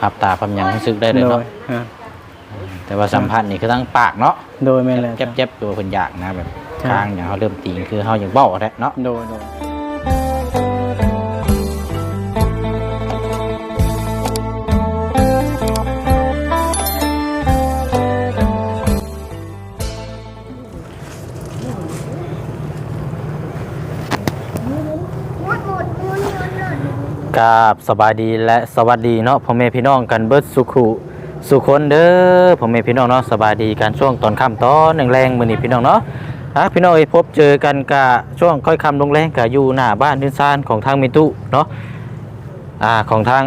ภาพตาภาพหยังรู้สึกได้เลยโดเนาะยอ่าแต่ว่าสัมผัสนี่คือทั้งปากเนาะโดยแม่นแหละเจ็บๆตัวเพิ่นอยากนะแบบใช่ ทางอย่างเขาเริ่มตีงคือเฮาอยากเบ้าแท้เนาะ โดยโดย กราบสบายดีและสวัสดีเนาะพ่อแม่พี่น้องกันเบิดสุขุสุคนเด้อพ่อแม่พี่น้องเนาะสบายดีกันช่วงตอนค่ำตอนแรงๆมื้อนี้พี่น้องเนาะอะพี่น้องเอ้พบเจอกันกะช่วงค่อยค่ำลงแรงกะอยู่หน้าบ้านดินซานของทางมิตุเนาะอ่าของทาง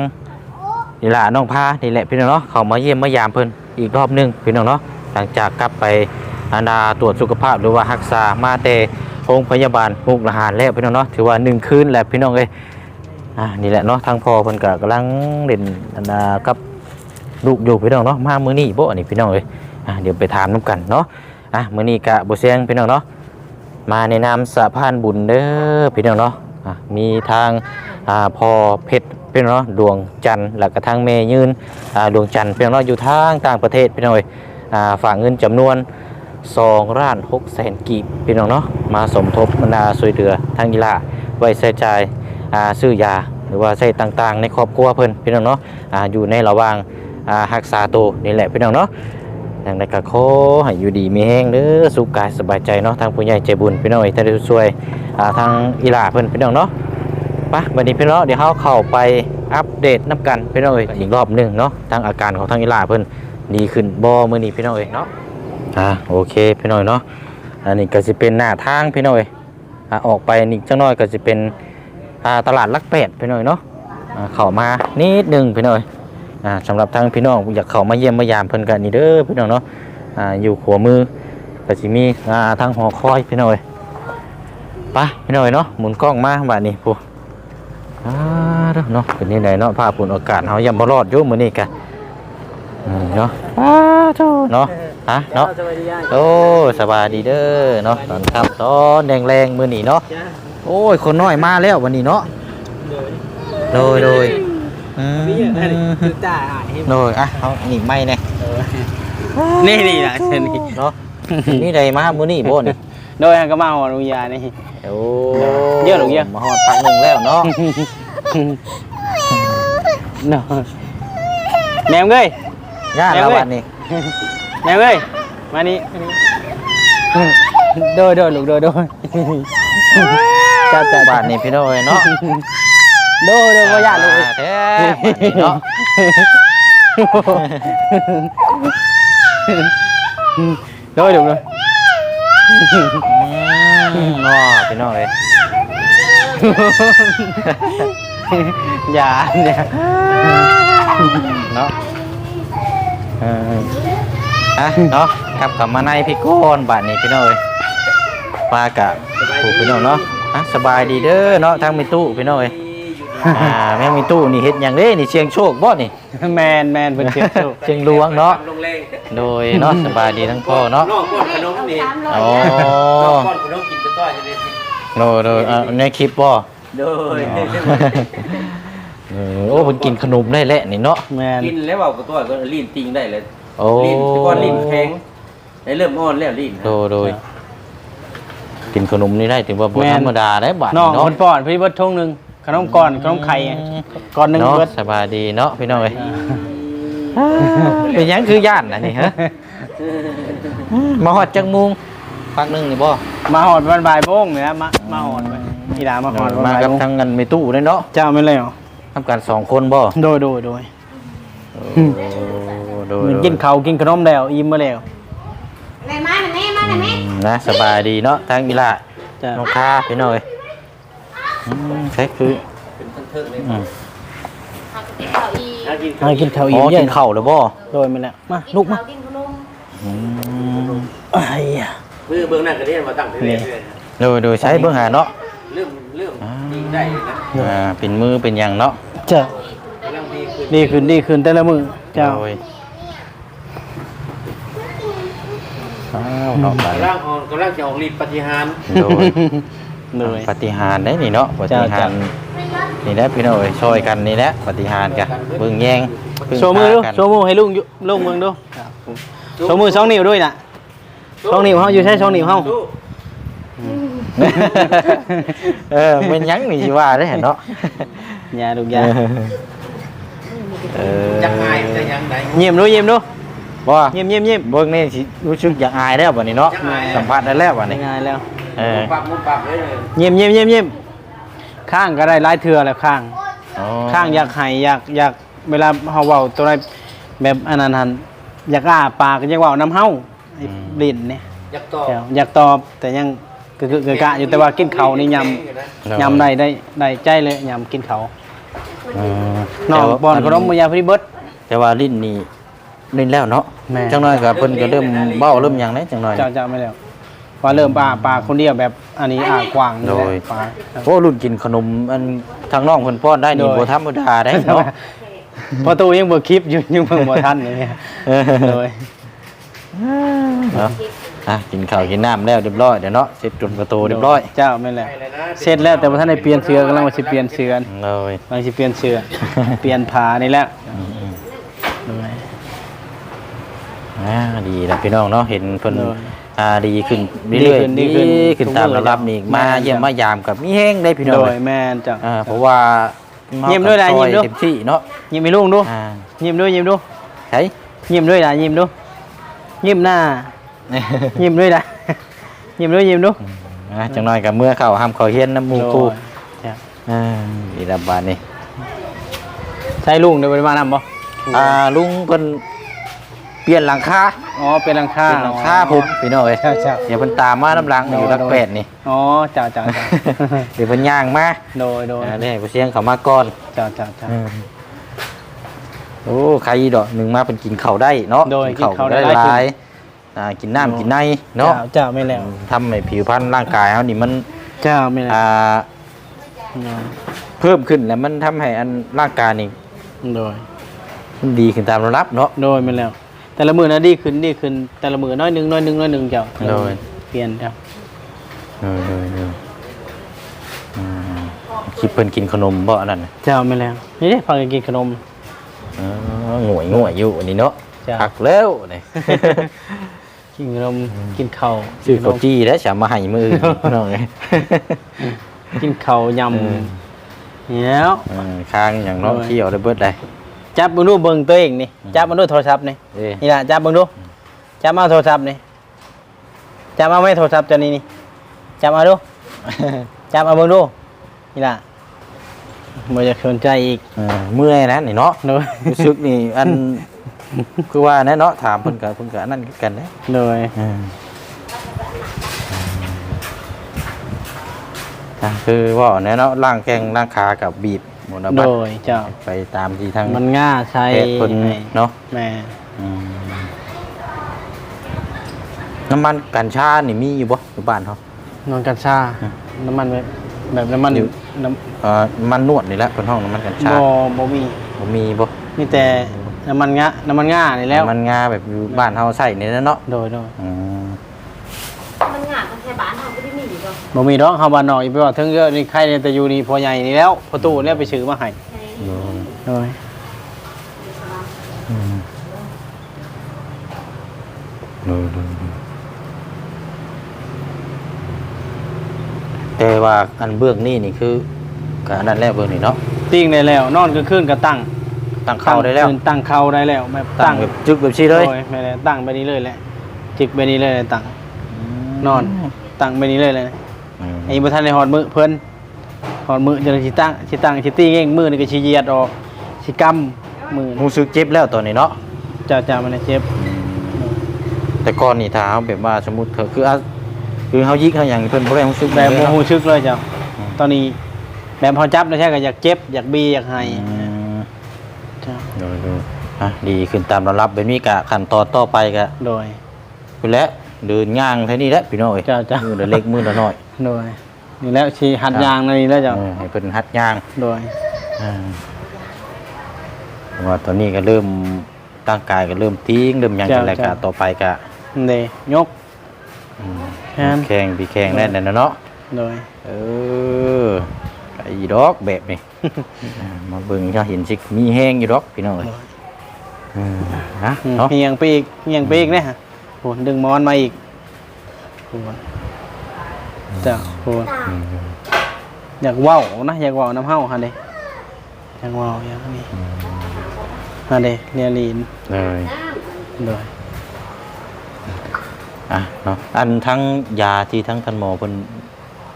นี่ล่ะน้องพานี่แหละพี่น้องเนาะเขามาเยี่ยมมายามเพิ่นอีกรอบหนึงพี่น้องเนาะหลังจากกลับไปอานาตรวจสุขภาพหรือว่ารักษามาแต่โรงพยาบาลมุกดาหารแล้วพี่น้องเนาะถือว่าหนึ่งคืนแล้วพี่น้องเอ้ย อ่านี่แหละเนาะทางพ่อเพิ่นก็กำลังเล่นอันน่ะกับลูกอยู่พี่น้องเนาะมามื้อนี้บ่อันนี้พี่น้องเอ้ยอ่าเดี๋ยวไปถามนํกันเนาะอะมื้อนี้ก็บ่เสียงพี่น้องเนาะมาในนามสะพานบุญเด้อพี่น้องเนาะอะมีทางอ่าพอเพชรพี่น้องเนาะดวงจันทร์แล้วก็ทางแม่ยืนอ่าดวงจันทร์พี่น้องเนาะอยู่ทางต่างประเทศพี่น้องเอ้ยอ่าฝากเงินจำนวน2ล้าน6แสนกีบพี่น้องเนาะมาสมทบบรรดาช่วยเหลือทางกีฬาไว้ใช้จ่ายอ่าซื้อยา รือว่าใช้ต่างๆ ในครอบครัวเพิ่นพี่น้องเนาะอ่าอยู่ในระหว่างอ่ารักษาตัวนี่แหละพี่น้องเนาะอย่างไรก็ขอให้อยู่ดีมีแห้งเด้อสุขกายสบายใจเนาะทางผู้ใหญ่ใจบุญพี่น้องเอ้ยท่านได้ช่วยอ่าทางอีหลาเพิ่นพี่น้องเนาะไปวันนี้พี่น้องเดี๋ยวเฮาเข้าไปอัปเดตนํกันพี่น้องเอ้ยอีกรอบหนึงเนาะทางอาการของทางอีหลาเพิ่นดีขึ้นบ่มื้อนี้พี่น้องเอ้ยเนาะอ่าโอเคพี่น้องเนาะอันนี้ก็สิเป็นหน้าทางพี่น้องเอ้ยอ่าออกไปนี่จักหน่อยก็สิเป็น อ่าตลาดลักเป็ดพี่น้อยเนาะอ่าเข้ามานิดหนึงพี่น้อยอ่าสำหรับทางพี่น้องอยากเข้ามาเยี่ยมมายามเพิ่นกันนี่เด้อพี่น้องเนาะอ่าอยู่ขัวมือก็สิมีอ่าทางหอคอยพี่น้อยไปพี่น้อยเนาะหมุนกล้องมาบัดนี้ผู้อ่าเด้อเนาะเป็นนี่ไหนเนาะภาพฝุ่นอากาศเฮายังบ่รอดอยู่มื้อนี้กะอืมเนาะอ้าโธ่เนาะฮะเนาะสวัสดีย่าโอ้สบายดีเด้อเนาะตอนค่ำตอนแรงๆมื้อนี้เนาะ จ้า โอ้ย คนน้อยมาแล้ววันนี้เนาะโดยโดยโดยอืมมีอะไรคือจ่าอ่านให้โดยอะเอาหนีไม่เนี่ยนี่นี่นะเช่นนี้เนาะนี่ใดมามื้อนี้บ่นี่โดยก็มาหอนุญานี่โอ้เยอะหรือเยอะมาฮอดปักหนึ่งแล้วเนาะเนาะแหนมเอ้ยย่าแม่ละเว้ยวันนี้แหนมเอ้ยมานี่โดยโดยลูกโดยโดย จ้าจ้าบ้านนี้พี่น้อยเนาะโดยโดยบ่ยากลูกมาแท้บ้านนี้เนาะโดยลูกโดยอืมเนาะพี่น้อยอย่าเนี่ยเนาะเอออะเนาะกลับกลับมาในพี่โก้นบ้านนี้พี่น้อยปากะผูกพี่น้องเนาะ อะสบายดีเด้อเนาะทางมีตู้พี่น้อยอ่าแม่งมีตู้นี่เฮ็ดหยังเด้นี่เชียงโชคบ่นี่ แมนแมนเป็นเชียงโชค เชียงหลวงเนาะ ลงแรงโดยเนาะสบายดีทั้งพ่อเนาะนอกก้อนขนมนี่โอ้นอกก้อนขนมกินกระต้อยจะได้โดยโดยอะในคลิปบ่โดยเออโอ้เพิ่นกินขนมได้แหละนี่เนาะ แมนกินแล้วเอากระต้อยก็ลิ้นติงได้เลยโอ้ลิ้นแต่ก้อนลิ้นแข็งได้เริ่มอ่อนแล้วลิ้นโดยโดย กินขนมนี่ได้ถือว่าบ่ธรรมดาได้บัดน้องนี้เนาะคนป้อนพี่เบิร์ดทุ่งหนึ่งขนมก่อนขนมไข่ก่อนหนึ่งเนาะเบิร์ดสบายดีเนาะพี่น้องเอ้ยเป็นหยังคือย่านอันนี้ฮะมาฮอดจังมุงพักหนึงนี่บ่มาหอดวันบ่ายโมงเนี่ยมามาหอดไปอีหลามาหอดวันมาบ่ายกับโมงทางเงินมีตู้ด้วยเนาะเจ้าไม่เลยเหรอทำกันสองคนบ่โดยโดยโดยโอ้โดยมันกินเขาวกินขนมแล้วอิ่มมาแล้วแม่มาแม่มาแม่อืม นะสบายดีเนาะทางอีหล่าจ้ะน้องค้าพี่น้อยอืมใช่คือเป็นทั้งเทิงเลยอืมเขาอีถ้ากินมากินข้าวอ๋อิ่อมเย็กินนข้าวแล้วบ่โดยมาแล้วมาลูกมากินขนมอืมไอ้ยะมือเบื้องหน้าก็เรียนมาตั้งเรื่อยโดยโดยใช้เบิ่งหาเนาะๆเริ่มเริ่มดีได้นะอ่าเป็นมือเป็นหยังเนาะเจ้ากำลังดีขึ้นดีขึ้นดีขึ้นแต่ละมือเจ้าโดย อ้าวเนาะบัดกำนี้ลังออกกำลังจะออกฤทธิ์ปฏิหารโดย โดย ปฏิหารย์ได้นี่เนาะปฏิหารย์นี่แหละพี่น้องเอ้ยช่วยกันนี่แหละปฏิหารย์กันเบิ่งแยงพึ่งโชว์มือดู พากันโชว์มือให้ลุงอยู่ลุงเมืองดู โชว์มือสองนิ้วด้วยน่ะ สองนิ้วเฮาอยู่ใช้สองนิ้วเฮา สู้เออเป็นหยังนี่สิว่าได้เห็นเนาะอย่าลูกอย่าเออจักอายแต่ยังไง เยี่ยมดูเยี่ยมดู บ่เยี่ยมเยี่ยมเยี่ยมเบิ่งนี่สิรู้สึกอยากอายแล้วบัดนี้เนาะสัมภาษณ์ได้แล้วบัดนี้ง่ายแล้ว เออปรับมุมปรับเลยเลยเยี่ยมเยี่ยมเยี่ยมเยี่ยมข้างก็ได้หลายเทื่อแล้วข้าง อ๋อข้างอยากให้อยากอยากเวลาเฮาเว้าตัวใดแบบอันนั้นหันอยากอ้าปากอยากเว้าน้ำเฮาไอ้ลิ้นเนี่ยยักต่อแจ๋วอยากตอบแต่ยังกึกกึกกะอยู่แต่ว่ากินเขาวนี่ยำยำได้ได้ได้ใจเลยยำกินเขาวเออน้องบอนขนมมายาพริเบิดแต่ว่าลิ้นนี่ลิ้ นแล้วเนาะแม่ จังน้อยก็เพิ่นก็เริ่มเบ้าเริ่มหยังได้จังน้อย เจ้าเจ้าไม่แล้วว่าเริ่มปลาปลาคนเดียวแบบอันนี้อ่ากว้างนี่แหละโดย ปลา โอ้รุ่นกินขนมอันทางน้องเพิ่นป้อนได้นี่โดย บ่ธรรมดาได้เนาะ พอตูยังเบิกคลิปอยู่ยังเบิ่งบ่ทันอย่างเงี้ยเออ โดย เนาะอะกินข้าวกินน้ำแล้วเรียบร้อยเดี๋ยวเนาะเสร็จจนประตูเรียบร้อยเจ้าไม่นแหละเสร็จแล้วแต่ว่าท่านได้เปลี่ยนเสื้อกำลังว่าสิเปลี่ยนเสื้อเลย กำลังสิเปลี่ยนเสื้อ เปลี่ยนผ้านี่แหละโดย อ่าดีแล้วพี่น้องเนาะเห็นเพิ่นโดยอ่าดีขึ้นเรื่อยดีๆขึ้นดีขึ้นขึ้นตามทุกมื้อระดับนี่จ้ะมาแม่นเยี่ยมจ้ะ มายามกับมีแห้งได้พี่น้องโดเลยยแม่นจ้ะ อ่าเพราะว่าเยี่ยมด้วยนะซอเยี่ยมด้วย เต็มที่เนาะยิ้มให้ลุงดู อ่ายิ้มด้วยยิ้มดูใช่ ยิ้มด้วยนะยิ้มดูยิ้มหน้า ยิ้มด้วยนะ ยิ้มด้วยยิ้มดู อ่าจังน้อยกับเมื่อเข้าห้ามเขาเฮียนน้ำหมูคูโดยจ้ะอ่าอีระบาดนี่ใช่ลุงเดี๋ยวไปมานำบ่อ่าลุงเพิ่น เปลี่ยนหลังคาอ๋อเป็นหลังคาเปลี่ยนหลังคาผมพี่น้องเอ้ยใช่ใช่เดี๋ยวเพิ่นตามมาน้ำหลังอยู่รักเป็ดนี่อ๋อจ้าจ้าจ้าเดี๋ยวเพิ่นย่างมาโดยโดยอ่าได้ให้ผู้เสียงเขามาก่อนจ้าจ้าจ้าโอ้ใครดอกหนึ่งมาเป็นกินข้าวได้เนาะโดยกินข้าวได้ได้หลายหลาย อ่ากินน้ำกินในเนาะจ้าไม่แล้วทำให้ผิวพรรณร่างกายเขานี่มันจ้าไม่แล้วอ่าเพิ่มขึ้นแล้วมันทำให้อันร่างกายนี่โดยมันดีขึ้นตามระดับเนาะ โดยไม่แล้ว แต่ละมือนะดีขึ้นดีขึ้นแต่ละมือน้อยหนึงน้อยหนึงน้อยหนึงเจ้าโดย เปลี่ยนจ้าเออเออเอออืมคิดเพิ่นกินขนมบ่อันนั้นน่ะเจ้าไม่แล้วนี่ได้พากันกินขนม เออหงวยหงวยอยู่อันนี้เนาะจ้ะ พักแล้วนี่ กินขนมกินข้าวชื่อเขาจี้แล้วจะมาให้มืออื่นน้องเอ้ย กินข้าวยอืมำนี่แล้วเออค้างอย่างเนาะโดยเที่ยวได้เบิดได้ จับมึงดูเบิ่งตัวเองนี่จับมึงดูโทรศัพท์นี่เอ้ยนี่ล่ะจับมึงดูจับมาโทรศัพท์นี่จับมาไม่โทรศัพท์ตัวนี้นี่จับมาดู จับมาเบิ่งดูนี่ล่ะบ่อยากสนใจอีกเออเมื่อยนะนี่เนาะโดยรู้สึกนี่อัน คือว่าแน่เนาะถามเพิ่นก็เพิ่นก็อันนั่นคือกันเด้โดยอืมอะคือว่าแน่เนาะร่างแข้งร่างขากับบีบ หมดโดบัดยเจ้า ไปตามที่ทางมันง่าใช้แพทย์เพิ่นเนาะแม่อืมน้ำมันกัญชานี่มีอยู่บ่อยู่บ้านเฮานอนกัญชา อืมน้ำมันแบบแบบน้ำมันอยู่ น้เอ่อน้ำมันนวดนี่แหละเพิ่นห้องน้ำมันกัญำชาบ่บ่มีบ่มีบ่มีแต่น้ำมันงะน้ำมันง่านี่แล้ว น้ำมันงาแบบอยู่บ้านเฮาใช้นี่แหละเนาะโดยโดยอืมมันหงา บมันแค่บ้านเราไม่ได้มีหรอกบ่มีดอกเฮาบ้านนอกอีกไปว่าถึงเยอะนี่ใครเนี่ยแต่อยู่นี่พอใหญ่นี่แล้วพอตู้เนี่ยไปซื้อมาให้โดยโดยอืมโดยโดยโดยแต่ว่าอันเบื้องนี่นี่คือก็อันนั้นแรกเบื้องนี่เนาะติ้งได้แล้ว นอนกลางคืนก็ตั้งตั้งเข้าได้แล้วตั้งตั้งเข้าได้แล้วแบบตั้งแบบจึกแบบชี้เลยโอ้ไม่ได้ตั้งไปนี้เลยแหละจิกไปนี้เลยเลยตั้งนอน ตั้งไปนี้เลยเลยอืมไอ้บ่ทันได้หอดมือเพิ่นหอดมือจะสิตั้งสิตั้งสิตีเองมือนี่ก็สิเหยียดออกสิกำมือรู้สึกเจ็บแล้วตอนนี้เนาะจ้าจ้ามันน่ะเจ็บ แต่ก่อนนี่ถ้าแบบว่าสมมติเธอคืออะคือเขายิกเขาอย่างเพิ่นบ่ได้รู้สึกแบบโมโหซึกเลยจ้ะอืมตอนนี้แบบพอจับแล้วใช่ก็อยากเจ็บอยากบีอยากให้อืมจ้ะดูดูอะดีขึ้นตามระดับแบบนี้กะขั้นตอนต่อไปกะโดยคือแล้ว เดินย่างเท่านี้แหละพี่น้อยจ้ะจ้ะ มือละเล็กมือละน้อยโดยนี่แล้วชีหัดยางนี่แล้วจ้ะเออให้เพิ่นหัดย่าง โดย อ่าเพราะว่าตอนนี้ก็เริ่มร่างกายก็เริ่มทิ้งเริ่มหยังกันแล้วกะต่อไปกะเดยก อืมแขน แข่งพี่แข่งแน่นอนนะเนาะโดย เออก็อีดอกแบบนี้ อ่ามาเบิ่งจะเห็นสิมีแห้งอยู่ดอกพี่น้องเอ้ยอืมฮะอืมเนาะเฮียงไปอีกเฮียงไปอีกเนี่ยฮะโหดึงหมอนมาอีกโหจ้าโหอยากเว้านะอยากเว้าน้ำเฮาฮะเด้อยากเว้าอยากนี่ฮะเด้เรียลีนเลยโดยอะเนาะอันทั้งยาที่ทั้งท่านหมอเพิ่น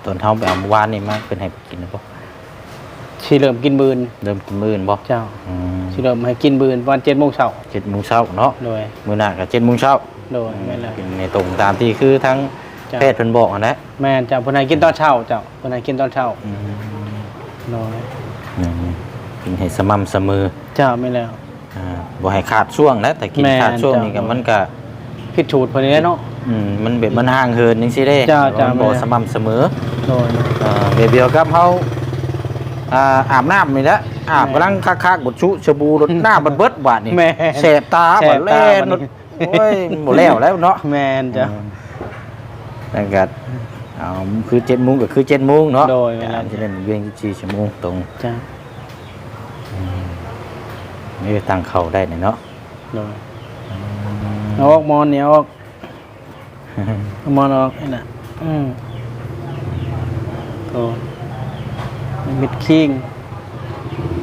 ตอนเฮาไปเอาเมื่อวานนี่มาเพิ่นให้กินนะบ่สิเริ่มกินบืนเริ่มกินมื้อนี่บ่เจ้าอืมสิเริ่มให้กินบืนวัน7โมงเช้าเจ็ดโมงเช้าเนาะโดยมื้อหน้าก็เจ็ดโมงเช้า โดยแม่นแล้วกินในตรงตามที่คือทั้งจ้ะ แพทย์เพิ่นบอกอะนะแม่นเจ้าเพิ่นให้กินตอนเช้าเจ้าเพิ่นให้กินตอนเช้าอืมโดยอืมกินให้สม่ำเสมอเจ้าไม่นแล้ว อ่าบ่ให้ขาดช่วงนะแต่กินแม่นขาดช่วงนี่ก็จ้ะ มันก็ผิดสูตรเพิ่นนี่แหละเนาะ อืมมันแบบมันห่างเหินจังซี่เด้จ้ะจ้ะ มันบ่แม่นสม่ำเสมอ โดย เอ่อแบบเดียวกับเฮาอ่าอาบน้ำนี่แหละอาบกำลังคักๆบดชุชบูรดหน้าบัดเบิดบาดนี่แม่แสบตาแสบับดตาเล่นบัดนี้ โอ้ยบ่แล้วแล้วเนาะแม่นจ้ะแล้วก็เอาคือ7:00นก็คือ7:00นเนาะโดยเวลาจะเล่นเวียง24ชั่วโมงตรงจ้ะนี่ตั้งเข้าได้เนี่ยเนาะโดยเอาออกมอนเนี่ยเอาออกเอามอนออกนี่น่ะอืมโอ้มิดคิง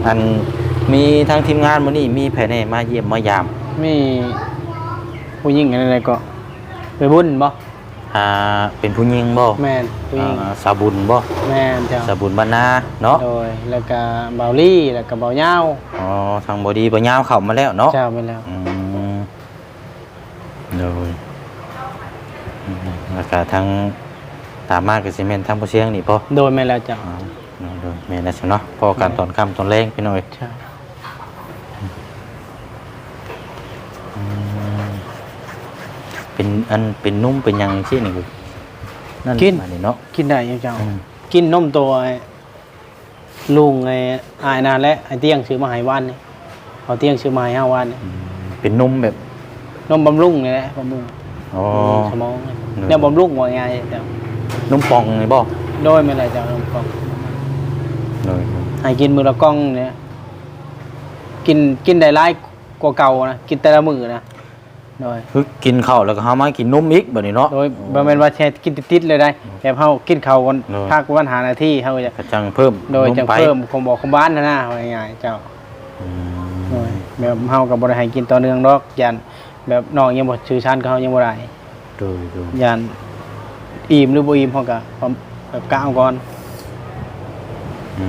อันมีทางทีมงานมื้อนี้มีแผนมาเยี่ยมมายาม มี ผู้หญิงอะไรก็ไปบุญบ่อ่าเป็นผู้หญิงบ่แม่นผู้หญิงอ่าสาบุญบ่แม่นจ้ะสาบุญบรรณาเนาะโดยแล้วก็เบาลี่แล้วก็เบาเหย้าอ๋อทางบดีบ่ยาวเข้ามาแล้วเนาะเจ้าไปแล้วอืมโดยอืมแล้วก็ทางตามมาก็สิแม่นทางผู้เสียงนี่ป่โดยแม่นแล้วจ้ะ อ๋อโดยแม่นแล้วสิเนาะพอการตอนค่ำตอนแรงพี่น้อยใช่ เป็นอันเป็นนุ่มเป็นหยังซี่นี่คือนั่นมานี่เนาะกินได้ยังเจ้า อืมกินนมตัวไอ้ลุงไอ้อายนานและไอ้เตี้ยงซื้อมาให้วันนี่เอาเตี้ยงซื้อมาให้ห้าวันนี่เป็นนุ่มแบบนมบำรุงนี่แหละบำรุงอ๋อ สมองนี่อืมเนี่ยบำรุงว่าไงเจ้านุ่มปองนี่บ่โดยไม่ได้เจ้านมกล่องโดยให้กินมือละกล่องเนี่ยกินกินได้หลายกว่าเก่านะกินแต่ละมือนะ โดยคือกินข้าวแล้วก็หามากินนมอีกบัดนี้เนาะ โดยบ่แม่นว่าแช่กินติดๆเลยได้แบบเฮากินข้าวก่อนโดยพักวันหานาทีเฮาจะก็จังเพิ่มโดยนจังไปเพิ่มคงบอกคงบ้านนะนะว่าง่ายๆเจ้าอืมโดยแบบเฮากับ่ได้ให้กินต่อเนื่องดอกยันแบบน้องยังบ่ชื่อชั้นเขายังบ่ได้โดยโดยยันอิ่มหรือบ่อิ่มเฮาก็แบบกะเอาก่อนอื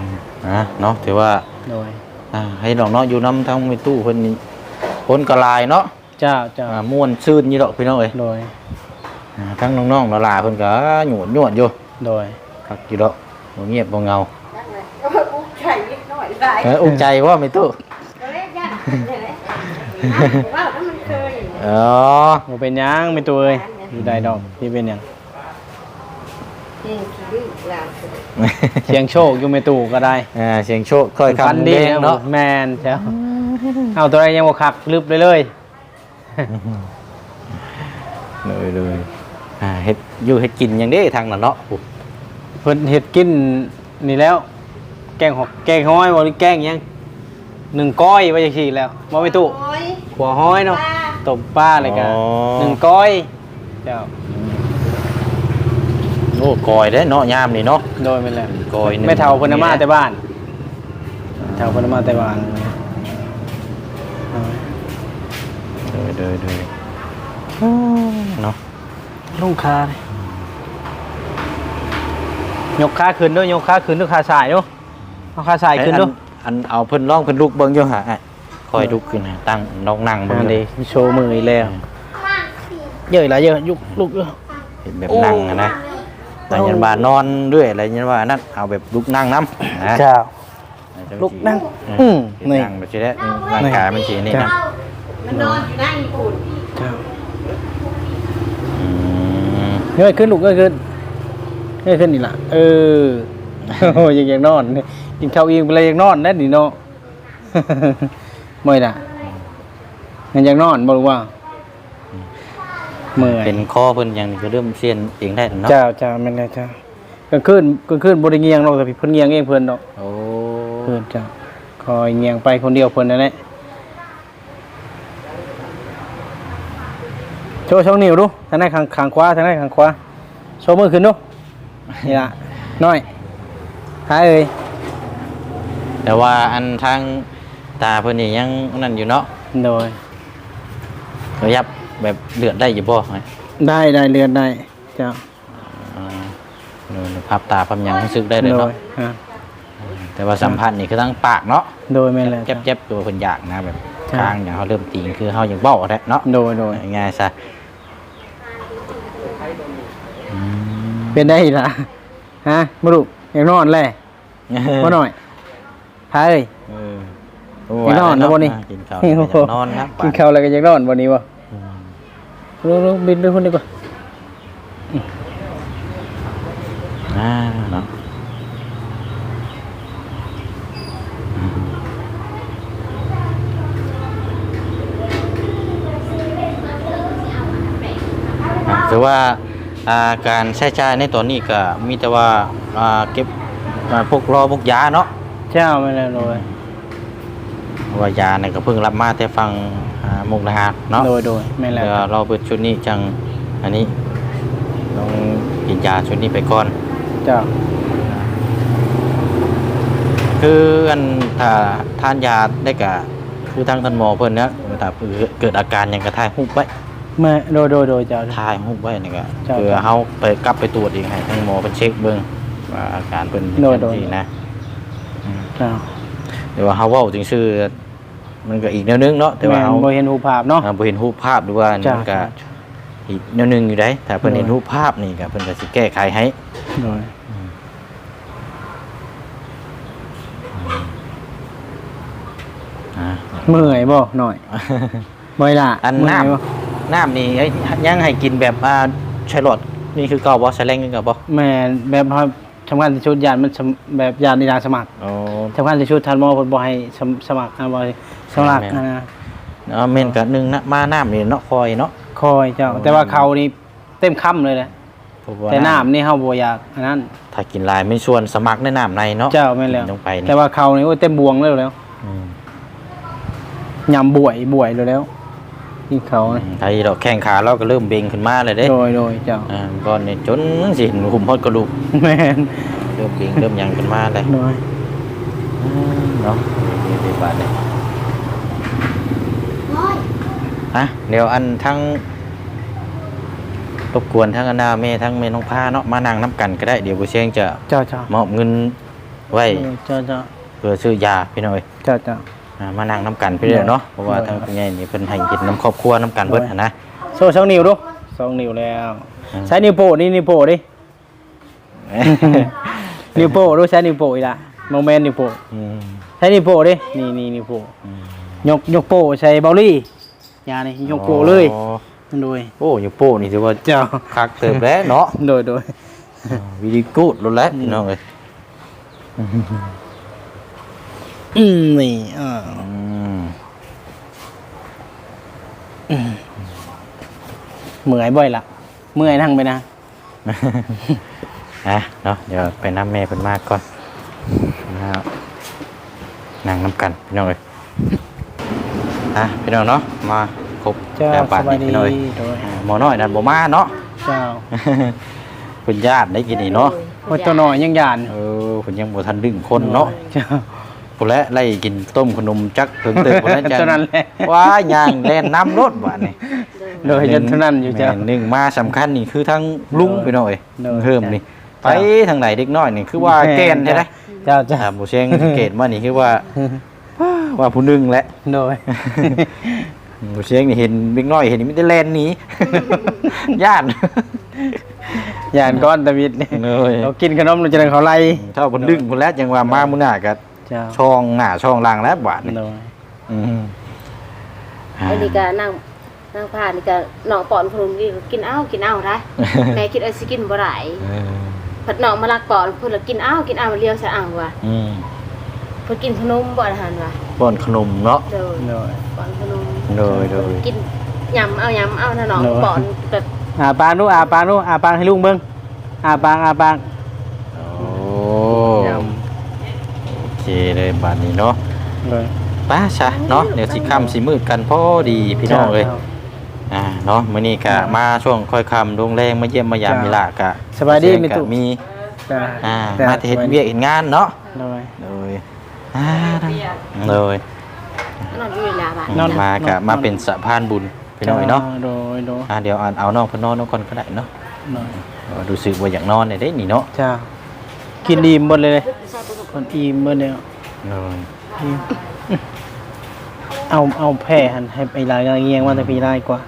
มอะเนาะถือว่าโดย อ่าให้น้องเนาะอยู่น้ำทั้งมีตู้เพิ่นนี่คนกระลายเนาะ เจ้าเจ้าอ่าม่วนซื่นอยู่ดอกพี่น้องเอ้ยโดยอ่าทั้งน้องๆละลาเพิ่นก็หยวนหยวนอยู่โดยคักอยู่ดอกบ่เงียบบ่เงาอุ้มไข่นิดหน่อยได้เอออุ้มใจว่ามีตู้ตัวเล็กยันเลยแหละว่าถ้ามันเคยอ๋อบ่เป็นหยังไม่ตัวเอ้ยอยู่ได้ดอกพี่เป็นหยังอืมขี้ดื้อลาวเสียงโชคอยู่ไม่ตู้ก็ได้อ่าเสียงโชคค่อยฟันคำดีแดงเนาะ แม่นเจ้าเอาตัวใดยังบ่คักลึบเลยเลย เลยเลยอ่าเฮ็ดอยู่เฮ็ดกินหยังเด้ทางนั้นเนาะโอ้เพิ่นเฮ็ดกินนี่แล้ว แกงหอกแกงห้อยบ่หรือแกงหยังหนึ่งก้อยว่าจังซี่แล้วบ่ไม่ตู้โอ้ยหัวห้อยเนาะว่าตบป้าเลยกันอ๋อหนึ่งก้อยเจ้าโอ้กอยเด้เนาะยามนี่เนาะโดยไปแล้วกอยหนึ่งไม่เท่าเพนเอามาแต่บ้านเท่าเพนเอามาแต่บ้าน เดยเดยเดยเนาะลุงคาเลยยกขาขึ้นด้วยยกขาขึ้นด้วยขาสายด้วยเอาขาสายขึ้นด้วยอันเอาเพิ่นร้องเพิ่นลุกเบิ่งอยู่หะอะคอยลุกขึ้นนะตั้งน้องนั่งเบิ่งอันเลนี้ยโชว์มืออีกแล้วเยอะหลายเยอะยุกลุกเยอะเห็นแบบนั่งอะนะแต่ยันบานอนเรื่อยอะไรยันว่านั่นเอาแบบลุกนั่งน้ำนะเจ้าจังลุกนั่งอือืมมนี่นั่งแบบนี้แหละร่างกายมันสีนี่นะ มันนอนอยู่นั่งญี่ปุ่นเจ้าอืมเงยขึ้นลุกเงยขึ้นเงยขึ้นนี่ล่ะ เออโอ้ยยังยังนอนกินข้าวอิ่มไปเลยยังนอนนั่นนี่เนาะเมื่อยน่ะยังยังนอนบอกว่าเมื่อยเป็นคอเพิ่นอย่างนี้ก็เริ่มเสียนเองได้แล้วเนาะเจ้าเจ้าแม่นแล้วเจ้ากลางคืนกลางคืนบ่ได้เงียงหรอกแต่เพิ่นเงียงเองเพิ่นดอกโอ้เพิ่นจ้ะคอยเงียงไปคนเดียวเพิ่นนั่นแหละ โชว์ช่องนิ้วดูทางไหนข้างข้างขวาทางไหนข้างขวาโชว์มือขึ้นดูนี่ล่ะน้อยหายเอ้ยแต่ว่าอันทางตาเพิ่นนี่ยังนั่นอยู่เนาะโดยระยับแบบเลือดได้อยู่บ่ไหมได้ได้เลือนได้จ้ะอ่าเออพับตาพับหยังรู้สึกได้เลยโดเนาะยฮะแต่ว่าสัมผัสนี่คือทั้งปากเนาะโดยแม่นแหละจ้ะเจ็บๆตัวเพิ่นอยากนะแบบใช่ ทางอย่างเขาเริ่มตีงคือเฮาอยากเว้าแท้เนาะโดยโดยง่ายๆซะเป็นได้อีกล่ะฮะมาลูกอยากนอนแหละมาหน่อยหายเอ้ยเออกินนอนนะบ่นี่กินข้าวแล้วก็อยากนอนนะกินข้าวอะไรกันอยากนอนวันนี้วะอืมลูกๆบินไปคนดีกว่าอ่าเนาะ อะถือว่าอ่าการใช้จ่ายในตอนนี้ก็มีแต่ว่าอ่าเก็บอ่าพวกรอพวกยาเนาะเจ้าไม่แล้วโดยเพราะว่ายาเนี่ยก็เพิ่งรับมาแต่ฟังอ่ามุกดาหารเนาะโดยโดยไม่แล้วเดี๋ยวเราเปิดชุดนี้จังอันนี้ต้องกินยาชุดนี้ไปก่อนเจ้าคืออันถ้าทานยาได้กะคือทางท่านหมอเพิ่นเนี่ยถ้าเกิดอาการหยังก็ถ่ายรูปไว้ แม่โดยโดยโดยเจ้า ถ่ายรูปไว้นี่ก็จ้ะเพื่อเฮาไปกลับไปตรวจอีกให้ทางหมอเพิ่นเช็คเบิ่งว่าอาการเพิ่นเป็นโดยจังโดยซี่นะอืมเจ้าเดี๋ยวว่าเฮาเว้าถึงชื่อมันก็อีกแนวนึงเนาะแต่ว่าแม่เฮา บ่เห็นรูปภาพเนาะ อ่าบ่เห็นรูปภาพหรือว่านี่จ้ะมันก็อีกแนวนึงอยู่ได้ถ้าเพิ่นโดยเห็นรูปภาพนี่ก็เพิ่นก็สิแก้ไขให้โดยอ่า เมื่อยบ่หน่อยเมื่อยล่ะอันเมื่ยน้บ่ำ น้ำนี่ไอ้ยังให้กินแบบอ่าใช้หลอดนี่คือเก่าบ่ใช้แรงคือเก่าบ่แม่แบบว่าทำงานที่ชุดยานมันสมแบบยานในทางสมัครอ๋อทำงานที่ชุดทันหมอเพิ่นบ่ให้สมสมัครนะบ่ให้สมัครแม่นนะเนาะเม่นกับหนึ่งนะมาน้ำนี่เนาะคอยเนาะคอยเจ้า แต่ว่าเขานี่เต็มค่ำเลยแหละเพราะว่าแต่น้ำนี่เฮาบ่อยากอันนั้น ถ้ากินหลายไม่ชวนสมัครในน้ำในเนาะเจ้าแม่นแล้วกิลงไปนี่แต่ว่าเขานี่โอ้ยเต็มบวงเลยแล้วอืมยำบวยบวยเลยแล้ว ที่เขานี่ไทยเราแข้งขาเราก็เริ่มเบ่งขึ้นมาเลยเด้โดยโดยเจ้าอ่าก่อนนี่จนสิเห็นหุ่มฮอดกระดูกแม่นเริ่มเบ่งเริ่มหยังขึ้นมาเลยโดยอืมเนาะนี่เป็นบาทเลยฮะเดี๋ยวอันทั้งรบกวนทั้งอนาเมทั้งเมน้องพาเนาะมานั่งน้ำกันก็ได้เดี๋ยวบุเชงจะเจ้าเจ้ามอบเงินไว้เจ้าเจ้าเพื่อซื้อยาพี่น้อยเจ้าเจ้า อ่ามานั่งน้ำกันพี่เด้อเนาะเพราะว่าได้ทางคุณยายนี่เพิ่นให้กินน้ำครอบครัวน้ำกันเบิดหั้นนะ โซ่สองนิ้วดูสองนิ้วแล้วอืมใช้นิ้วโป้นี่นิ้วโป้ดิ นิ้วโป้ดูใช้นิ้วโป้อีกละโมเมนต์นิ้วโป้อืมใช้นิ้วโป้ดินี่นี่นิ้วโป้อืมยกยกโป้ใช้เบลลี่ยานี่ยกโป้เลยอ๋อโดยโอ้ยโป้นี่ถือว่าเจ้าคักเติบแล้วเนาะโดยโดย วิดีกูดรู้แล้วพี่น้องเอ้ย อืมนี่อ่าอืมเมื่อยบ่อยละเมื่อยนั่งไปนะอะเนาะเดี๋ยวไปน้ำแม่เพิ่นมาก่อนนะครับนั่งน้ำกันพี่น้องเอ้ยอะพี่น้องเนาะมาครบเจ้าแล้วสบาดบายนี้ดีพี่น้องเอ้ยโดยอ่าหมอน้อยนั่นบ่มาเนาะเจ้าคุณญาติได้กินนี่เนาะว่าตัวน้อยยังยานเออคุณยังบ่ทันดึงคนเนาะเจ้า พุ่นแหละไล่กินต้มขนมจักเพิ่งเติมพุ่นแหละจังเท่านั้นแหละ ว้าย่างแล่นน้ำรถบาดนี่โดยจนเท่านั้นอยู่เจ้าแม่นหนึ่งมาสำคัญนี่คือทั้งลุงไปหน่อยโดยเพิ่มนี่ไปทางไหนเด็กน้อยนี่คือว่าแม่นแกนใช่ไหมเจ้าเจ้าถามผู้เชงสังเกตว่านี่คือว่าว่าผู้หนึงแหละ โดยผู้เชงนี่เห็นเด็กน้อยเห็นนี่ไมแต่ได้แลนหนี้ ย่าน ยานก้อนตะวิดนี่เลย เรากินขนมเราจะได้เขาไล่เท่าคนดึงคนแล้วยังว่ามามุหน้ากับ เจ้าช่องหน้าช่องล่างแล้วบาดนี่โดยอืมไอ้นี่ก็นั่งนั่งผ่านนี่ก็น้องปอนขนมนี่ก็กินเอ้ากินเอ้าได้ แม่คิดเอาสิกินบ่ได้เออผัดน้องมาลักปอนเพิ่นละกินเอ้ากินเอ้าเลี้ยวใส่อ่างว่ะอืมเพิ่นกินขนมบ่อาหารว่ะป้อนขนมเนาะ เด้อ โดย ปอนขนมโดยโดย กินยำเอายำเอาถ้าน้องเนอะปอนก็อาปากนู้อาปากนู้อาปากให้ลุงเบิ้งอาปากอาปาก เคเลยบาดนี้เนาะเลยไป้าซะเนาะเดี๋ยวสิค่ำสิมืดกันพอดีพี่น้องเอ้ยจ้าอ่าเนาะมื้อนี้ก็มาช่วงค่อยค่ำลงแรงมาเยี่ยมมายามจ้ามีละกะสบายดีเสีงมิก็ตุมีจ้าอ่าจ้มาแต่เฮ็ดเวียกเฮ็ดงานเนาะเลยเลยอ่าเลยนอนอยู่ในลาบ้านนอนมากะมาเป็นสะพานบุญพี่น้องเอ้ยเนาะโดยโดยอ่าเดี๋ยวอ่านเอาน้องเพิ่นนอนน้องก่อนก็ได้เนาะโดยเออรู้สึกว่าอยากนอนเนี่ยเด้นี่เนาะจ้ากินอิ่มหมดเลย คนอิ่มหมดเลยเลยอิ่มเอาเอาแผ่หันให้ไปลายเงียงว่าแต่พี่ลายกว่า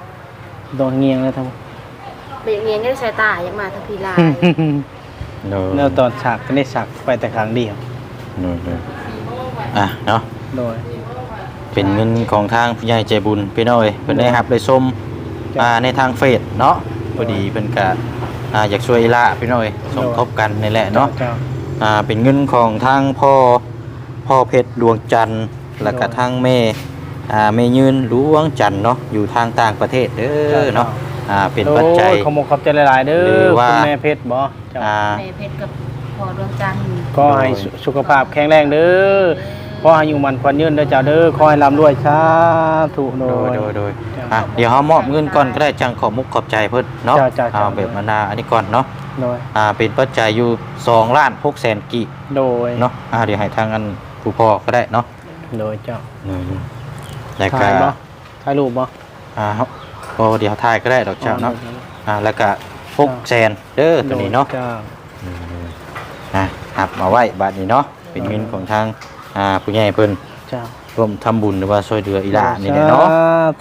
โดนเงียงแล้วทั้งเบียงเงียงก็ได้ใช้ตายังมาทั้งพีลายเลยแล้วตอนฉากก็ได้ฉากไปแต่ครั้งเดียวเลยเลยอะเนาะโดยเป็นเงินของทางผู้ใหญ่ใจบุญพี่น้องเอ้ยเพิ่นได้รับได้ชมจ้ะอ่าในทางเฟซเนาะพอดีเพิ่นก็อ่าอยากช่วยอีหละพี่น้องเอ้ยสมทบกันนี่แหละเนาะจ้า อ่าเป็นเงินของทางพ่อพ่อเพชรดวงจันทร์แล้วก็โดยทางแม่อ่าแม่ยืนดวงจันทร์เนาะอยู่ทางต่างประเทศเด้จ้ะอเนาะอ่าเป็นปัจจัยโอ้ขโมยขอบใจหลายๆเด้หรืออว่าคุณแม่เพชรบ่เจ้าอ่าแม่เพชรกับพอดวงจันทร์ก็ให้สุสุขภาพแข็งแรงเด้อ ขอให้อยู่มันควันยืนเด้อเจ้าเด้อขอให้ร่ำรวยสาธุโดโดย ยโดยโดยจ้ะอะเดี๋ยวเฮามอบเงินก่อนก็ได้จังขอมุกขอบใจเพิ่นเนาะจ้ะจ้ะจ้ะ เอาแบบมานาอันนี้ก่อนเนาะโดยอ่าเป็นปัจจัยอยู่2ล้าน6แสนกีบโดยเนาะอ่าเดี๋ยวให้ทางอันผู้พ่อก็ได้เนาะโดยเจ้าอืมแล้วก็ถ่ายบ่ถ่ายรูปบ่อ่าครับก็เดี๋ยวถ่ายก็ได้ดอกเจ้าเนาะอ่าแล้วก็6แสนเด้อตัวนี้เนาะโดยจ้าอืมอะหับมาไว้บาทนี้เนาะเป็นเงินของทาง อ่าผู้ใหญ่เพิ่นเจ้าร่วมทำบุญหรือว่าช่วยเหลืออีหลานี่แหละเนาะส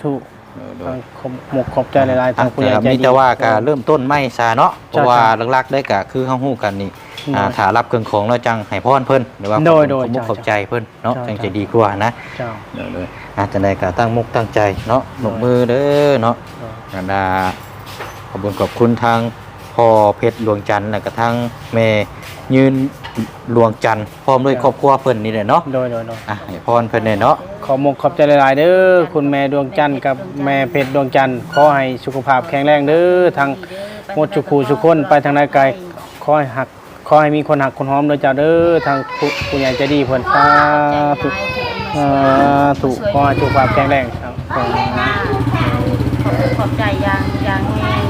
ธุเออโดทายงขอบหมกขอบใจหลายๆทางผู้ใหญ่อะใจมีดีแต่ว่าก็เริ่มต้นไม่ซาเนาะเพจ้ะราะว่าจ้ะหลักๆได้ก็คือเฮาฮู้กันนี่อ่าโดยถ้ารับเครื่องของแล้วจังให้พรเพิ่นหรือว่าโดยโดยขอบคุณจ้ะขอบใจเพิ่นเนาะจ้ะ จังจ้ะจะดีกว่านะเจ้า เดี๋ยวเลยอาจจะได้ก็ตั้งมุกตั้งใจเนาะหนุกมือเด้อเนาะโดยกันดาขอบคุณขอบคุณทางพ่อเพชรดวงจันทร์แล้วก็ทางแม่ยืน ดวงจันทร์พร้อมด้วยครอบครัวเพิ่นนี่แหละเนาะโดยโดยโดยอะให้พรเพิ่นเนี่ยเนาะขอหมกขอบใจหลายๆเด้อคุณแม่ดวงจันทร์กับแม่เพชรดวงจันทร์ขอให้สุขภาพแข็งแรงเด้อทางหมดจุคูสุคนไปทางใดไกลขอให้หักขอให้มีคนหักคนหอมเด้อเจ้าเด้อทางผู้ผู้ใหญ่ใจดีเพิ่นสาธุสาธุขอให้สุขภาพแข็งแรงครับขอบคุณขอบใจอย่างอย่างแห้ง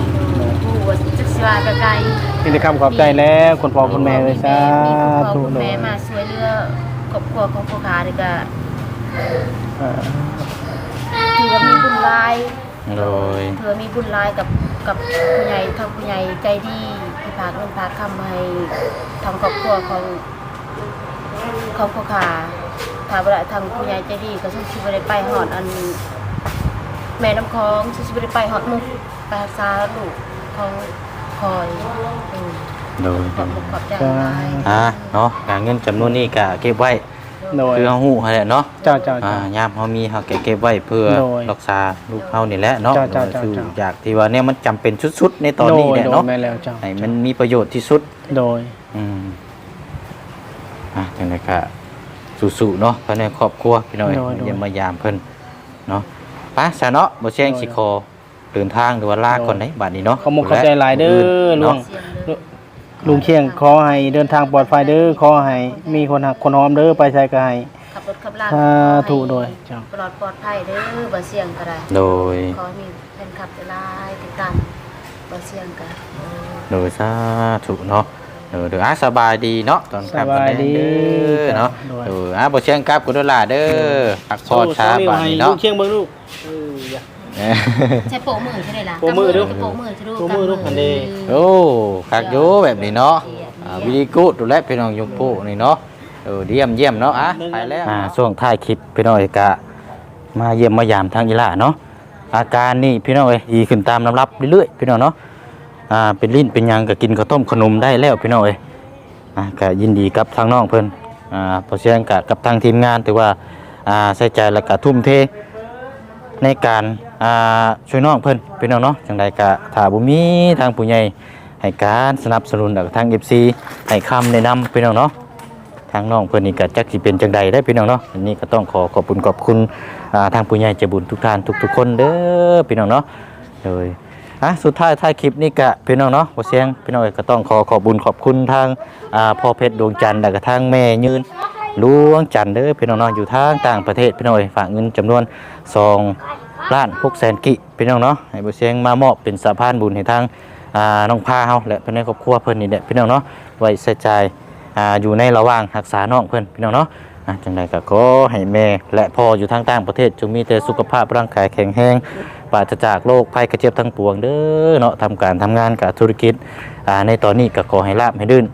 ผู้ว่าจักสิว่าไกล ๆมีแต่คำขอบใจแล้วคุณพ่อคุณแม่เลยสามีคุณพ่อธุคุณโดแม่ยมาช่วยเหลือครอบครัวของผู้ค้านี่ก็เอ่อถือว่ามีบุญหลายโดยถือว่ามีบุญหลายกับกับผู้ใหญ่ทางผู้ใหญ่ใจดีที่พากเงินพากคำให้ทางครอบครัวของของผู้ค้าถ้าบ่ได้ทางผู้ใหญ่ใจดีก็สิสิบ่ได้ไปฮอดอันแม่น้ำคองสิสิบ่ได้ไปฮอดมุกไปรักษาลูกของ คอยอืมโดยขอบคุณขอบใจหลายอะเนาะการเงินจำนวนนี้ก็เก็บไว้โดยคือเฮาฮู้หั่นแหละเนาะเจ้าเจ้าอ่าเจ้ายามเฮามีเฮาก็เก็บไว้เพื่อโดยรักษาลูกเฮานี่แหละเนาะจ้ะจ้ะจ้ะคือจ้ะอยากที่ว่าเนี่ยมันจำเป็นสุดๆในตอนนี้โดแหยละโดยเนาะแม่แล้วเจ้าให้มันมีประโยชน์ที่สุด โดย อืมอะจังไดก็สู้ๆเนาะภายในครอบครัวพี่น้อยโดยโดย เยี่ยมมายามเพิ่นเนาะไปซะเนาะบ่แช่งสิคอ เดินทางหรือว่าลาก่อนได้บัดนี้เนาะขอมกขอบใจหลายเด้อลุงเสียงเด้อลุงเชียงขอให้เดินทางปลอดภัยเด้อขอให้มีคนหักคนหอมเด้อไปใส่ก็ให้ขับรถขับลาสาธุโดยเจ้าปลอดปลอดภัยเด้อบ่เสี่ยงก็ได้โดยขอให้มีแฟนคลับหลายติดตามบ่เสี่ยงก็เออโดยสาธุเนาะเออเดี๋ยวอะสบายดีเนาะตอนกลับสบายดีเด้อเนาะโดยเอออะบ่แช่งกลับกูเด้อล่ะเด้อพักผ่อนช้าบัดนี้ลุเนาะงเชียงเบิ่งลูกเอออย่าเออ ใช้โปะมือใช่ไหมล่ะโปะมือดูโปะมือใช่ดูโปะมือดูอันนี้โอ้คักอยู่แบบนี้เนาะอ่าวิธีกูดดูแลพี่น้องยมปูนี่เนาะเออเยี่ยมเยี่ยมเนาะอะไปแล้วอ่าช่วงท้ายคลิปพี่น้องเอกะมาเยี่ยมมายามทางอีหล่าเนาะอาการนี่พี่น้องเอ้ยดีขึ้นตามลำรับเรื่อยๆพี่น้องเนาะอ่าเป็นลิ้นเป็นหยังก็กินข้าวต้มขนมได้แล้วพี่น้องเอ้ยอ่าก็ยินดีกับทางน้องเพิ่นอ่าเพราะฉะนั้นก็กับทางทีมงานถือว่าอ่าใส่ใจและก็ทุ่มเทในการ อ่าช่วยน้องเพิ่นพี่น้องเนาะจังใดก็ถ้าบ่มีทางผู้ใหญ่ให้การสนับสนุนจากทาง FC ให้คำแนะนำพี่น้องเนาะทางน้องเพิ่นนี่ก็จักสิเป็นจังใดได้อพี่น้องเนาะอันนี้ก็ต้องขอขอบคุณขอบคุณอ่าทางผู้ใหญ่ใจบุญทุกท่านทุกๆคนเด้อพี่น้องเนาะเลยอะสุดท้ายท้ายคลิปนี้ก็พี่น้องเนาะบ่เสียงพี่น้องเอ้ยก็ต้องขอขอบคุญขอบคุณทางอ่าพ่อเพชรดวงจันทร์แล้วก็ทางแม่ยืน ดวงจันเด้อพี่น้องเนาะอยู่ทางต่างประเทศพี่น้อยฝากเงินจำนวน2ล้าน6แสนกิพี่น้องเนาะให้บ่เสียงมามอบเป็นสะพานบุญให้ทางอ่าน้องพาเฮาและเพิ่นในครอบครัวเพิ่นนี่แหละพี่น้องเนาะไว้ใช้จ่ายอ่าอยู่ในระหว่างรักษาน้องเพิ่นพี่น้องเนาะอะจังไดก็ขอให้แม่และพ่ออยู่ทางต่างประเทศจงมีแต่สุขภาพร่างกายแข็งแรงปราศจากโรคภัยกระเจ็บทั้งปวงเด้อเนาะทำการทำงานกับธุรกิจอ่าในตอนนี้ก็ขอให้ลาบให้ดื่น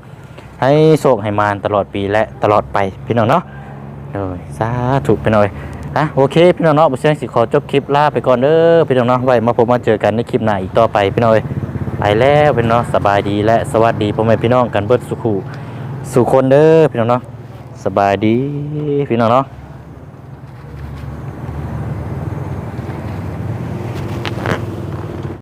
ให้โศกให้มานตลอดปีและตลอดไปพี่น้องเนาะโดยสาธุพี่น้อยอะโอเคพี่น้องเนาะบุเชียงสิขอจบคลิปลาไปก่อนเด้อพี่น้องเนาะไว้มาพบมาเจอกันในคลิปหน้าอีกต่อไปพี่น้อยไปแล้วพี่น้องสบายดีและสวัสดีพ่อแม่พี่น้องกันเบิดสุขูสุคนเด้อพี่น้องเนาะสบายดีพี่น้องเนาะ